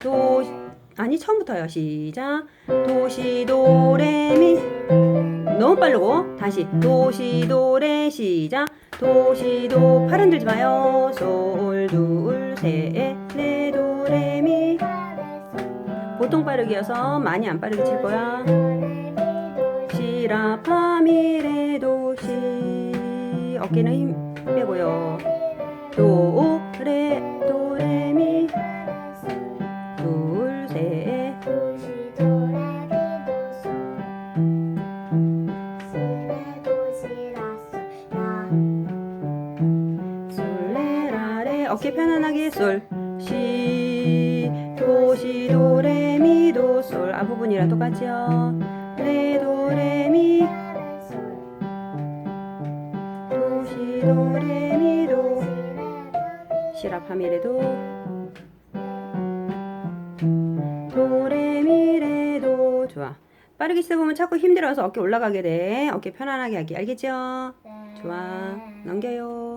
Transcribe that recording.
도 아니 처음부터요. 시작. 도시 도레미. 너무 빠르고. 다시. 도시 도레. 시작. 도시 도팔 흔들지 마요. 솔 둘셋레 도레미. 보통 빠르기여서 많이 안 빠르게 칠 거야. 시라 파미레 도시. 어깨는 힘 빼고요. 도레 둘셋 솔레라레 어깨 편안하게 솔 시 도시 도레미 도솔 앞부분이랑 똑같죠 레 도레미. 도시 도레미 도. 시라 파미레도 좋아. 빠르게 쓰다 보면 자꾸 힘들어서 어깨 올라가게 돼. 어깨 편안하게 하기. 알겠죠? 좋아. 넘겨요